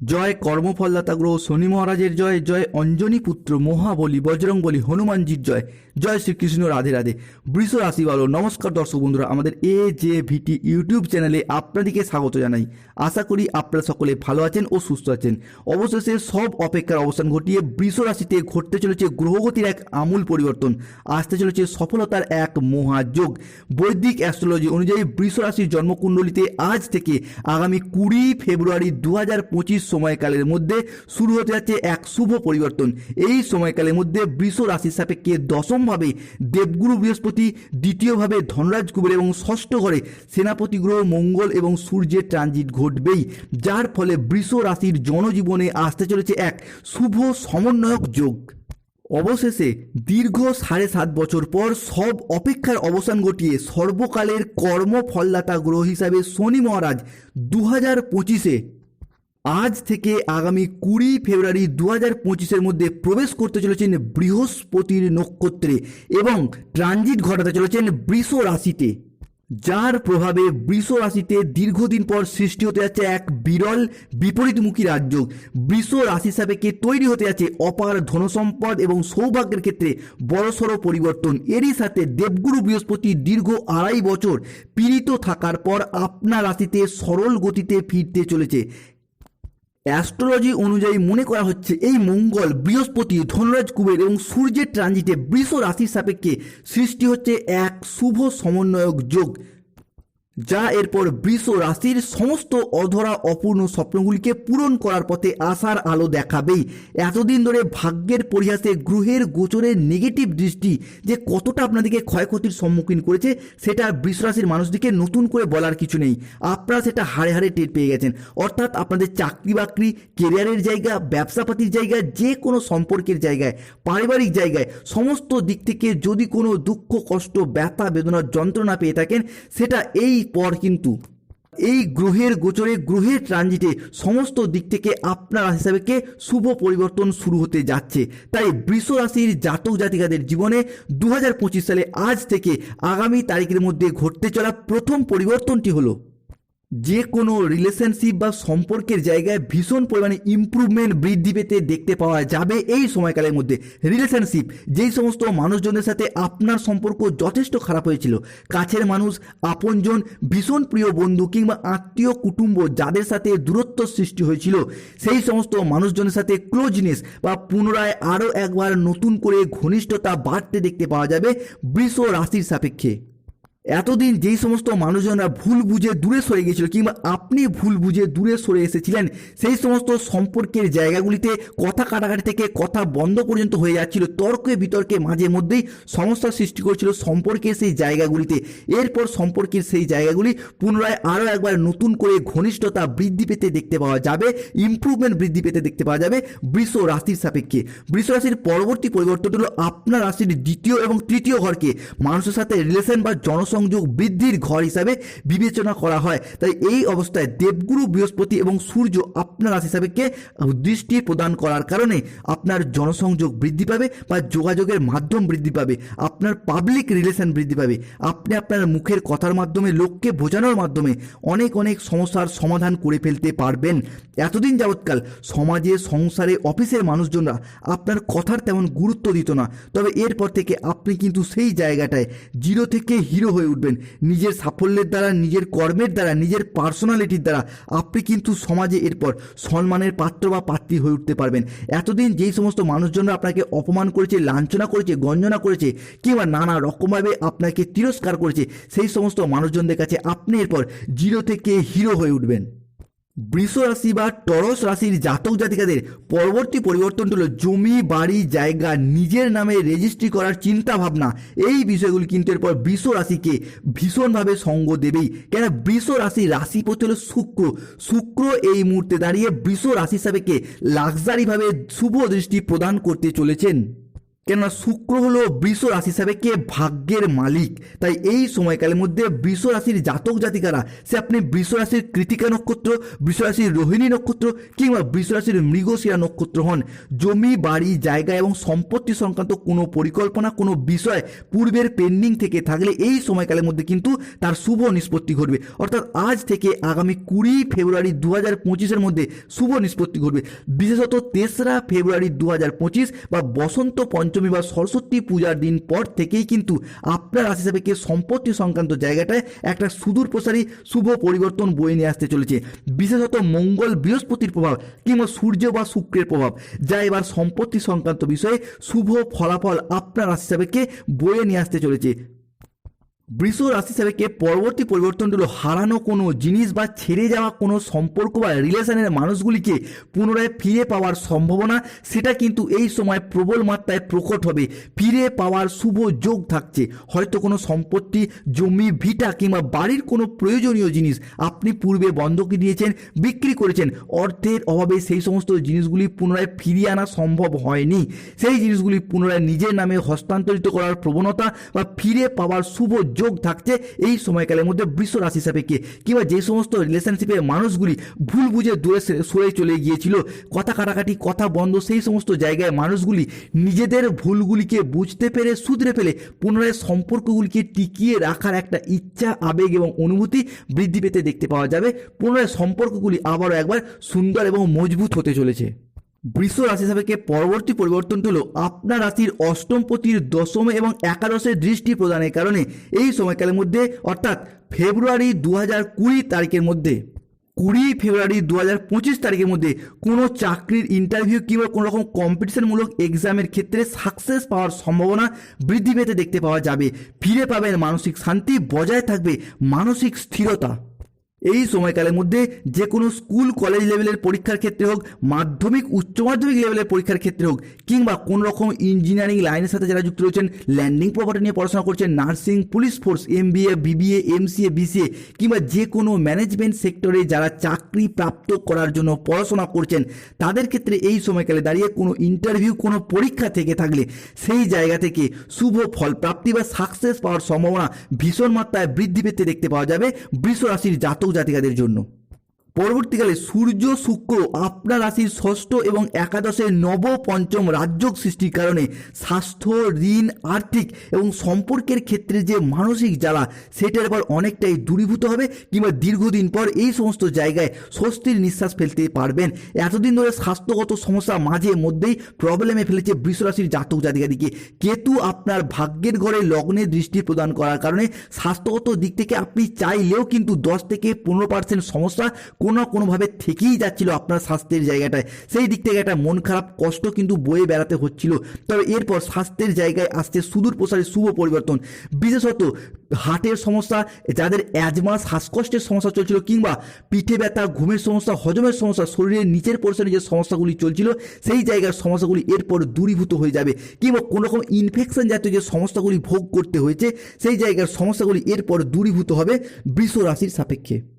জয় কর্মফলদাতা গ্রহ শনি মহারাজের জয় জয় অঞ্জনী পুত্র মহাবলী বজরং বলী হনুমানজির জয় জয় শ্রীকৃষ্ণ রাধে রাধে। বৃষ রাশি বলো নমস্কার দর্শক বন্ধুরা, আমাদের এ জে ভিটি ইউটিউব চ্যানেলে আপনাদেরকে স্বাগত জানাই। আশা করি আপনারা সকলে ভালো আছেন ও সুস্থ আছেন। অবশেষে সব অপেক্ষার অবসান ঘটিয়ে বৃষ রাশিতে ঘটতে চলেছে গ্রহগতির এক আমূল পরিবর্তন। আসতে চলেছে সফলতার এক মহাযোগ। বৈদিক অ্যাস্ট্রোলজি অনুযায়ী বৃষ রাশির জন্মকুণ্ডলিতে আজ থেকে আগামী কুড়ি ফেব্রুয়ারি দু হাজার পঁচিশ সময়কালের মধ্যে শুরু হতে যাচ্ছে এক শুভ পরিবর্তন। এই সময়কালের মধ্যে বৃষ রাশির সাপেক্ষে দশমভাবে দেবগুরু বৃহস্পতি দ্বিতীয়ভাবে ধনরাজ কুবের এবং ষষ্ঠ ঘরে সেনাপতি গ্রহ, মঙ্গল এবং সূর্যের ট্রানজিট ঘটবেই, যার ফলে বৃষ রাশির জনজীবনে আসতে চলেছে এক শুভ সমন্বয়ক যোগ। অবশেষে দীর্ঘ সাড়ে সাত বছর পর সব অপেক্ষার অবসান ঘটিয়ে সর্বকালের কর্মফলদাতা গ্রহ হিসাবে শনি মহারাজ দু হাজার পঁচিশে আজ থেকে আগামী কুড়ি ফেব্রুয়ারি দু হাজার পঁচিশের মধ্যে প্রবেশ করতে চলেছেন বৃহস্পতির নক্ষত্রে এবং ট্রানজিট ঘটাতে চলেছেন বৃষ রাশিতে। যার প্রভাবে বৃষ রাশিতে দীর্ঘদিন পর সৃষ্টি হতে যাচ্ছে এক বিরল, বিপরীতমুখী রাজ্য। বৃষ রাশি সাপেক্ষে তৈরি হতে যাচ্ছে অপার ধনসম্পদ এবং সৌভাগ্যের ক্ষেত্রে বড়সড় পরিবর্তন। এরই সাথে দেবগুরু বৃহস্পতি দীর্ঘ আড়াই বছর পীড়িত থাকার পর আপনার রাশিতে সরল গতিতে ফিরতে চলেছে। অ্যাস্ট্রোলজি অনুযায়ী মনে করা হচ্ছে এই মঙ্গল বৃহস্পতি, ধনরাজ কুবের এবং সূর্যের ট্রানজিটে বৃষ রাশির সাপেক্ষে সৃষ্টি হচ্ছে এক শুভ সমন্বয়ক যোগ। যা এরপর বৃষ রাশির সমস্ত অধরা অপূর্ণ স্বপ্নগুলিকে পূরণ করার পথে আশার আলো দেখাবেই। এতদিন ধরে ভাগ্যের পরিহাসে গ্রহের গোচরের নেগেটিভ দৃষ্টি যে কতটা আপনাদেরকে ক্ষয়ক্ষতির সম্মুখীন করেছে, সেটা বৃষ রাশির মানুষদিকে নতুন করে বলার কিছু নেই। আপনারা সেটা হাড়ে হাড়ে টের পেয়ে গেছেন। অর্থাৎ আপনাদের চাকরি বাকরি কেরিয়ারের জায়গা, ব্যবসাপাতির জায়গা, যে কোনো সম্পর্কের জায়গায়, পারিবারিক জায়গায়, সমস্ত দিক থেকে যদি কোনো দুঃখ, কষ্ট, ব্যথা, বেদনার যন্ত্রণা পেয়ে থাকেন, সেটা এই পর কিন্তু এই গ্রহের গোচরে গ্রহের ট্রানজিটে সমস্ত দিক থেকে আপনার হিসাবে শুভ পরিবর্তন শুরু হতে যাচ্ছে। তাই বৃষ রাশির জাতক জাতিকাদের জীবনে দু হাজার পঁচিশ সালে আজ থেকে আগামী তারিখের মধ্যে ঘটতে চলা প্রথম পরিবর্তনটি হলো যে কোনো রিলেশনশিপ বা সম্পর্কের জায়গায় ভীষণ পরিমাণে ইমপ্রুভমেন্ট বৃদ্ধি পেতে দেখতে পাওয়া যাবে এই সময়কালের মধ্যে। রিলেশনশিপ যেই সমস্ত মানুষজনের সাথে আপনার সম্পর্ক যথেষ্ট খারাপ হয়েছিল, কাছের মানুষ, আপনজন, ভীষণ প্রিয় বন্ধু কিংবা আত্মীয় কুটুম্ব যাদের সাথে দূরত্ব সৃষ্টি হয়েছিল, সেই সমস্ত মানুষজনের সাথে ক্লোজনেস বা পুনরায় আরও একবার নতুন করে ঘনিষ্ঠতা বাড়তে দেখতে পাওয়া যাবে বৃষ রাশির সাপেক্ষে। এতদিন যেই সমস্ত মানুষজনরা ভুল বুঝে দূরে সরে গিয়েছিল কিংবা আপনি ভুল বুঝে দূরে সরে এসেছিলেন, সেই সমস্ত সম্পর্কের জায়গাগুলিতে কথা কাটাকাটি থেকে কথা বন্ধ পর্যন্ত হয়ে যাচ্ছিল, তর্কে বিতর্কে মাঝে মধ্যেই সমস্যার সৃষ্টি করেছিল সম্পর্কের সেই জায়গাগুলিতে। এরপর সম্পর্কের সেই জায়গাগুলি পুনরায় আরও একবার নতুন করে ঘনিষ্ঠতা বৃদ্ধি পেতে দেখতে পাওয়া যাবে ইমপ্রুভমেন্ট বৃদ্ধি পেতে দেখতে পাওয়া যাবে বৃষ রাশির সাপেক্ষে। বৃষ রাশির পরবর্তী পরিবর্তন হলো আপনার রাশির দ্বিতীয় এবং তৃতীয় ঘরকে মানুষের সাথে রিলেশন বা জনসংযোগ বৃদ্ধির ঘর হিসাবে বিবেচনা করা হয়। তাই এই অবস্থায় দেবগুরু বৃহস্পতি এবং সূর্য আপনার রাশি সাপেক্ষে দৃষ্টি প্রদান করার কারণে আপনার জনসংযোগ বৃদ্ধি পাবে বা যোগাযোগের মাধ্যম বৃদ্ধি পাবে, আপনার পাবলিক রিলেশন বৃদ্ধি পাবে, আপনি আপনার মুখের কথার মাধ্যমে, লোককে বোঝানোর মাধ্যমে অনেক অনেক সমস্যার সমাধান করে ফেলতে পারবেন। এতদিন যাবৎকাল সমাজে, সংসারে, অফিসের মানুষজনরা আপনার কথার তেমন গুরুত্ব দিত না। তবে এরপর থেকে আপনি কিন্তু সেই জায়গাটায় জিরো থেকে হিরো হয়ে উঠবেন। নিজের সাফল্যের দ্বারা, নিজের কর্মের দ্বারা, নিজের পার্সোনালিটির দ্বারা আপনি কিন্তু সমাজে এরপর সম্মানের পাত্র বা পাত্রী হয়ে উঠতে পারবেন। এতদিন যেই সমস্ত মানুষজনরা আপনাকে অপমান করেছে, লাঞ্ছনা করেছে, গঞ্জনা করেছে, কিংবা নানা রকমভাবে আপনাকে তিরস্কার করেছে, সেই সমস্ত মানুষজনদের কাছে আপনি এরপর জিরো থেকে হিরো হয়ে উঠবেন। বৃষ রাশি বা টরস রাশির জাতক জাতিকাদের পরবর্তী পরিবর্তন হলো জমি, বাড়ি, জায়গা, নিজের নামে রেজিস্ট্রি করার চিন্তা ভাবনা এই বিষয়গুলি কিন্তু এরপর বৃষ রাশিকে ভীষণভাবে সঙ্গ দেবেই। কেন বৃষ রাশি রাশিপতি হলো শুক্র। শুক্র এই মুহূর্তে দাঁড়িয়ে বৃষ রাশি সাপেক্ষে লাক্সারিভাবে শুভ দৃষ্টি প্রদান করতে চলেছেন। কেননা শুক্র হলো বৃষ রাশি হিসাবে কে? ভাগ্যের মালিক। তাই এই সময়কালের মধ্যে বৃষ রাশির জাতক জাতিকারা, সে আপনি বৃষ রাশির কৃতিকা নক্ষত্র, বৃষ রাশির রোহিণী নক্ষত্র কিংবা বৃষ রাশির মৃগশিরা নক্ষত্র হন। জমি, বাড়ি, জায়গা এবং সম্পত্তি সংক্রান্ত কোনো পরিকল্পনা, কোনো বিষয় পূর্বের পেন্ডিং থেকে থাকলে এই সময়কালের মধ্যে কিন্তু তার শুভ নিষ্পত্তি ঘটবে। অর্থাৎ আজ থেকে আগামী কুড়ি ফেব্রুয়ারি দু হাজার পঁচিশের মধ্যে শুভ নিষ্পত্তি ঘটবে। বিশেষত তেসরা ফেব্রুয়ারি দু হাজার পঁচিশ বা বসন্ত পঞ্চমী বা সরস্বতী পূজার দিন পর থেকেই কিন্তু আপনার রাশি হিসাবে সম্পত্তি সংক্রান্ত জায়গাটায় একটা সুদূর প্রসারী শুভ পরিবর্তন বয়ে নিয়ে আসতে চলেছে। বিশেষত মঙ্গল বৃহস্পতির প্রভাব কিংবা সূর্য বা শুক্রের প্রভাব। যা এবার সম্পত্তি সংক্রান্ত বিষয়ে শুভ ফলাফল আপনার রাশি হিসাবে বয়ে নিয়ে আসতে চলেছে। বৃষ রাশি হিসাবে কে পরবর্তী পরিবর্তন হলো হারানো কোনো জিনিস বা ছেড়ে যাওয়া কোনো সম্পর্ক বা রিলেশনের মানুষগুলিকে পুনরায় ফিরে পাওয়ার সম্ভাবনা, সেটা কিন্তু এই সময় প্রবল মাত্রায় প্রকট হবে। ফিরে পাওয়ার শুভ যোগ থাকছে। হয়তো কোনো সম্পত্তি, জমি, ভিটা কিংবা বাড়ির কোনো প্রয়োজনীয় জিনিস আপনি পূর্বে বন্ধকি দিয়েছেন, বিক্রি করেছেন। অর্থের অভাবে সেই সমস্ত জিনিসগুলি পুনরায় ফিরিয়ে আনা সম্ভব হয়নি। সেই জিনিসগুলি পুনরায় নিজের নামে হস্তান্তরিত করার প্রবণতা বা ফিরে পাওয়ার শুভ যোগ থাকছে এই সময়কালের মধ্যে বৃষ রাশি সাপেক্ষে কিংবা যে সমস্ত রিলেশনশিপের মানুষগুলি ভুল বুঝে দূরে সরে- চলে গিয়েছিল, কথা কাটাকাটি, কথা বন্ধ, সেই সমস্ত জায়গায় মানুষগুলি নিজেদের ভুলগুলিকে বুঝতে পেরে, শুধরে ফেলে পুনরায় সম্পর্কগুলিকে টিকিয়ে রাখার একটা ইচ্ছা, আবেগ এবং অনুভূতি বৃদ্ধি পেতে দেখতে পাওয়া যাবে। পুনরায় সম্পর্কগুলি আবারও একবার সুন্দর এবং মজবুত হতে চলেছে। বৃষ রাশি হিসাবে পরবর্তী পরিবর্তনটি হলো আপনার রাশির অষ্টম অষ্টমপতির দশম এবং একাদশের দৃষ্টি প্রদানের কারণে এই সময়কালের মধ্যে, অর্থাৎ ফেব্রুয়ারি দু হাজার কুড়ি তারিখের মধ্যে, কুড়ি ফেব্রুয়ারি দু হাজার পঁচিশ তারিখের মধ্যে কোনো চাকরির ইন্টারভিউ কিংবা কোনো রকম কম্পিটিশনমূলক এক্সামের ক্ষেত্রে সাকসেস পাওয়ার সম্ভাবনা বৃদ্ধি পেতে দেখতে পাওয়া যাবে। ফিরে পাবেন মানসিক শান্তি বজায় থাকবে, মানসিক স্থিরতা। এই সময়কালের মধ্যে যে কোনো স্কুল, কলেজ লেভেলের পরীক্ষার ক্ষেত্রে হোক, মাধ্যমিক, উচ্চ মাধ্যমিক লেভেলের পরীক্ষার ক্ষেত্রে হোক, কিংবা কোনো রকম ইঞ্জিনিয়ারিং লাইনের সাথে যারা যুক্ত রয়েছেন ল্যান্ডিং প্রপার্টি নিয়ে পড়াশোনা করছেন nursing police force M BA BBA MCA BCA কিংবা যে কোনো ম্যানেজমেন্ট সেক্টরে যারা চাকরি প্রাপ্ত করার জন্য পড়াশোনা করছেন, তাদের ক্ষেত্রে এই সময়কালে দাঁড়িয়ে কোনো ইন্টারভিউ কোনো পরীক্ষা থেকে থাকলে সেই জায়গা থেকে শুভ ফল প্রাপ্তি বা সাকসেস পাওয়ার সম্ভাবনা ভীষণ মাত্রায় বৃদ্ধি পেতে দেখতে পাওয়া যাবে। বৃষ রাশির জাতক জাতিকাদের জন্য। পরবর্তীকালে সূর্য, শুক্র আপনার রাশির ষষ্ঠ এবং একাদশের নব পঞ্চম রাজ্যক সৃষ্টির কারণে স্বাস্থ্য, ঋণ, আর্থিক এবং সম্পর্কের ক্ষেত্রে যে মানসিক জ্বালা, সেটার পর অনেকটাই দূরীভূত হবে কিংবা দীর্ঘদিন পর এই সমস্ত জায়গায় স্বস্তির নিঃশ্বাস ফেলতে পারবেন। এতদিন ধরে স্বাস্থ্যগত সমস্যা মাঝে মধ্যেই প্রবলেমে ফেলেছে বৃষরাশির জাতক জাতিকাদিকে। কেতু আপনার ভাগ্যের ঘরে লগ্নে দৃষ্টি প্রদান করার কারণে স্বাস্থ্যগত দিক থেকে আপনি চাইলেও কিন্তু দশ থেকে পনেরো পার্সেন্ট সমস্যা কোনো কোনোভাবে থেকেই যাচ্ছিল আপনার স্বাস্থ্যের জায়গাটায়। সেই দিক থেকে একটা মন খারাপ কষ্ট কিন্তু বয়ে বেড়াতে হচ্ছিল। তবে এরপর স্বাস্থ্যের জায়গায় আসছে সুদূর প্রসারী শুভ পরিবর্তন। বিশেষত হার্টের সমস্যা, যাদের অ্যাজমা, শ্বাসকষ্টের সমস্যা চলছিল কিংবা পিঠে ব্যথা, ঘুমের সমস্যা, হজমের সমস্যা, শরীরের নিচের পোর্শনে যে সমস্যাগুলি চলছিল, সেই জায়গার সমস্যাগুলি এরপর দূরীভূত হয়ে যাবে। কিংবা কোনো রকম ইনফেকশন জাতীয় যে সমস্যাগুলি ভোগ করতে হয়েছে, সেই জায়গার সমস্যাগুলি এরপর দূরীভূত হবে বৃষ রাশির সাপেক্ষে।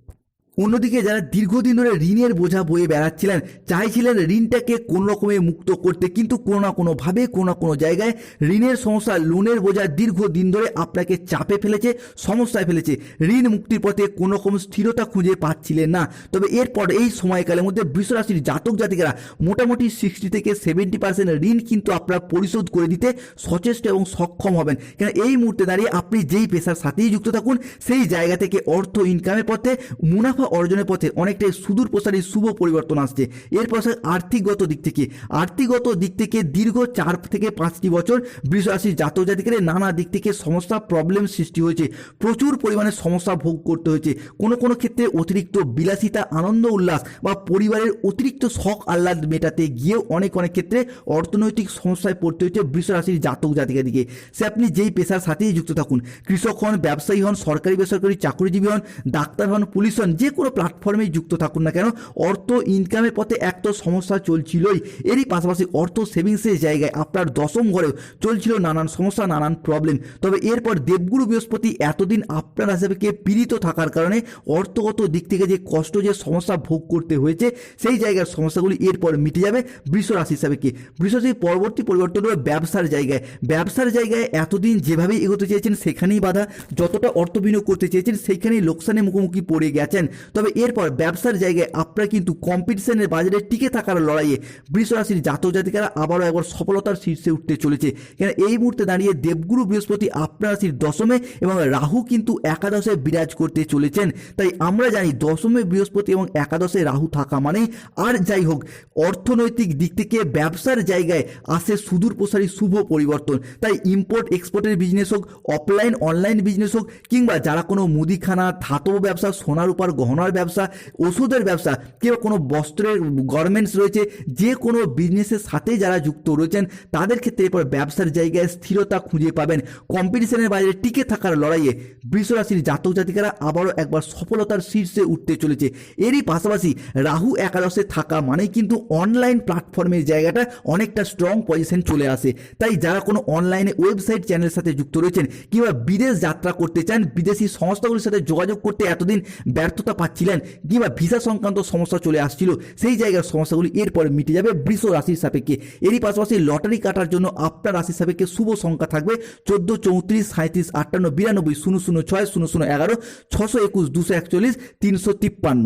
অন্যদিকে যারা দীর্ঘদিন ধরে ঋণের বোঝা বয়ে বেড়াচ্ছিলেন, চাইছিলেন ঋণটাকে কোনো রকমে মুক্ত করতে। কিন্তু কোনো না কোনোভাবে, কোনো না কোনো জায়গায় ঋণের সমস্যা, লোনের বোঝা দীর্ঘদিন ধরে আপনাকে চাপে ফেলেছে, সমস্যায় ফেলেছে। ঋণ মুক্তির পথে কোনো রকম স্থিরতা খুঁজে পাচ্ছিলেন না। তবে এরপর এই সময়কালের মধ্যে বৃষরাশির জাতক জাতিকারা মোটামুটি সিক্সটি থেকে সেভেন্টি পার্সেন্ট ঋণ কিন্তু আপনারা পরিশোধ করে দিতে সচেষ্ট এবং সক্ষম হবেন। কেন এই মুহূর্তে দাঁড়িয়ে আপনি যেই পেশার সাথেই যুক্ত থাকুন, সেই জায়গা থেকে অর্থ ইনকামের পথে মুনাফা অর্জনের পথে অনেকটাই সুদূর প্রসারী শুভ পরিবর্তন আসছে। এর পাশে আর্থিকগত দিক থেকে। আর্থিকগত দিক থেকে দীর্ঘ চার থেকে পাঁচটি বছর বৃষ রাশির জাতক জাতিকাদের নানা দিক থেকে সমস্যা প্রবলেম সৃষ্টি হয়েছে। প্রচুর পরিমাণে সমস্যা ভোগ করতে হয়েছে। কোনো কোনো ক্ষেত্রে অতিরিক্ত বিলাসিতা, আনন্দ, উল্লাস বা পরিবারের অতিরিক্ত শখ, আহ্লাদ মেটাতে গিয়েও অনেক অনেক ক্ষেত্রে অর্থনৈতিক সমস্যায় পড়তে হয়েছে বৃষ রাশির জাতক জাতিকাদিকে সে আপনি যেই পেশার সাথেই যুক্ত থাকুন। কৃষক হন, ব্যবসায়ী হন, সরকারি, বেসরকারি, চাকরিজীবী হন, ডাক্তার হন, পুলিশ হন, যে কোনো প্ল্যাটফর্মেই যুক্ত থাকুন না কেন? অর্থ ইনকামের পথে এক তো সমস্যা চলছিলই। এরই পাশাপাশি অর্থ সেভিংসের জায়গায় আপনার দশম ঘরেও চলছিল নানান সমস্যা, নানান প্রবলেম তবে এরপর দেবগুরু বৃহস্পতি এতদিন আপনার হিসাবেকে পীড়িত থাকার কারণে অর্থগত দিক থেকে যে কষ্ট, যে সমস্যা ভোগ করতে হয়েছে, সেই জায়গার সমস্যাগুলি এরপর মিটে যাবে বৃষ রাশি হিসাবে কি। বৃষ পরবর্তী পরিবর্তন হবে ব্যবসার জায়গায়। ব্যবসার জায়গায় এতদিন যেভাবে এগোতে চেয়েছেন, সেখানেই বাধা। যতটা অর্থ বিনিয়োগ করতে চেয়েছেন, সেইখানেই লোকসানের মুখোমুখি পড়ে গেছেন। তবে এরপর ব্যবসার জায়গায় আপনারা কিন্তু কম্পিটিশনের বাজারে টিকে থাকার লড়াইয়ে বৃষ রাশির জাতক জাতিকারা আবারও একবার সফলতার শীর্ষে উঠতে চলেছে। কেন এই মুহূর্তে দাঁড়িয়ে দেবগুরু বৃহস্পতি আপনার রাশির দশমে এবং রাহু কিন্তু একাদশে বিরাজ করতে চলেছেন। তাই আমরা জানি দশমে বৃহস্পতি এবং একাদশে রাহু থাকা মানে আর যাই হোক, অর্থনৈতিক দিক থেকে ব্যবসার জায়গায় আসে সুদূর প্রসারী শুভ পরিবর্তন। তাই ইম্পোর্ট এক্সপোর্টের বিজনেস হোক অফলাইন অনলাইন বিজনেস হোক, কিংবা যারা কোনো মুদিখানা, ধাতব ব্যবসা, সোনার উপর গহনার ব্যবসা, ওষুধের ব্যবসা কিংবা কোনো বস্ত্রের গার্মেন্টস রয়েছে, যে কোনো বিজনেসের সাথে যারা যুক্ত রয়েছেন, তাদের ক্ষেত্রে এরপর ব্যবসার জায়গায় স্থিরতা খুঁজে পাবেন। কম্পিটিশনের বাইরে টিকে থাকার লড়াইয়ে বৃষ রাশির জাতক জাতিকারা আবারও একবার সফলতার শীর্ষে উঠতে চলেছে। এরই পাশাপাশি রাহু একাদশে থাকা মানেই কিন্তু অনলাইন প্ল্যাটফর্মের জায়গাটা অনেকটা স্ট্রং পজিশন চলে আসে। তাই যারা কোনো অনলাইনে ওয়েবসাইট চ্যানেলের সাথে যুক্ত রয়েছেন, কিংবা বিদেশ যাত্রা করতে চান, বিদেশি সংস্থাগুলির সাথে যোগাযোগ করতে এতদিন ব্যর্থতা পাচ্ছিলেন। কিংবা ভিসা সংক্রান্ত সমস্যা চলে আসছিল, সেই জায়গার সমস্যাগুলি এরপরে মিটে যাবে বৃষ রাশির সাপেক্ষে। এরই পাশাপাশি লটারি কাটার জন্য আপনার রাশির সাপেক্ষে শুভ সংখ্যা থাকবে চোদ্দ, চৌত্রিশ সাঁত্রিশ আটান্ন, বিরানব্বই, শূন্য শূন্য, ছয়, শূন্য শূন্য, এগারো, ছশো একুশ, দুশো একচল্লিশ, তিনশো তিপ্পান্ন।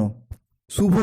শুভ